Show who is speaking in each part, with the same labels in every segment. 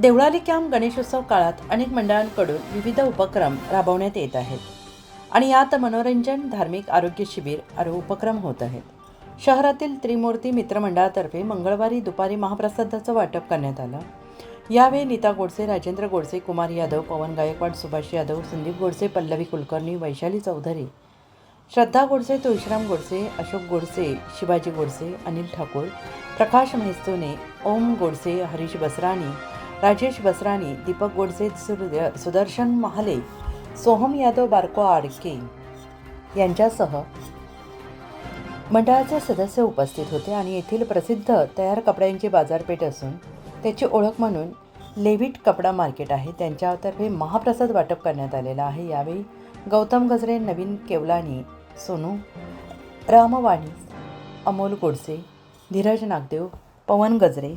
Speaker 1: Deolali camp Ganeshotsav काळात अनेक मंडळांकडून विविध उपक्रम राबवण्यात येत आहेत. आणि यात मनोरंजन धार्मिक आरोग्य शिबिर आरो उपक्रम होत आहेत. शहरातील त्रिमूर्ती मित्रमंडळातर्फे मंगळवारी दुपारी महाप्रसादाचं वाटप करण्यात आलं. यावेळी नीता गोडसे राजेंद्र गोडसे कुमार यादव पवन गायकवाड सुभाष यादव संदीप गोडसे पल्लवी कुलकर्णी वैशाली चौधरी श्रद्धा गोडसे तुळशीराम गोडसे अशोक गोडसे शिवाजी गोडसे अनिल ठाकूर प्रकाश म्हैस्तोने ओम गोडसे हरीश बसराणी राजेश बसराणी दीपक गोडसे सुर- सुदर्शन महाले सोहम यादव बारको आडके यांच्यासह मंडळाचे सदस्य उपस्थित होते आणि येथील प्रसिद्ध तयार कपड्यांची बाजारपेठ असून त्याची ओळख म्हणून लेविट कपडा मार्केट आहे. त्यांच्यातर्फे महाप्रसाद वाटप करण्यात आलेला आहे. यावेळी गौतम गजरे नवीन केवलानी सोनू रामवाणी अमोल गोडसे धीरज नागदेव पवन गजरे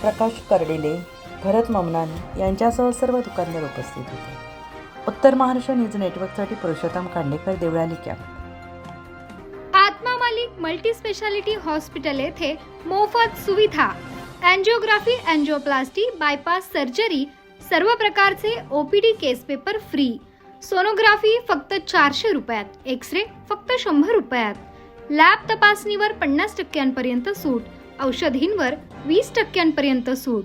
Speaker 1: प्रकाश कर्डिले भरत ममनानी यांच्यासह सर्व दुकानदार उपस्थित होते. उत्तर महाराष्ट्र न्यूज नेटवर्कसाठी Purushottam Khandekar Deolali camp.
Speaker 2: Atma Malik multi speciality hospital येथे मोफत सुविधा अँजिओग्राफी अँजिओप्लास्टी बायपास सर्जरी सर्व प्रकारचे OPD case paper free sonography फक्त चारशे रुपयात एक्स रे फक्त शंभर रुपयात. लॅब तपासणीवर पन्नास टक्क्यांपर्यंत सूट औषधींवर वीस टक्क्यांपर्यंत सूट.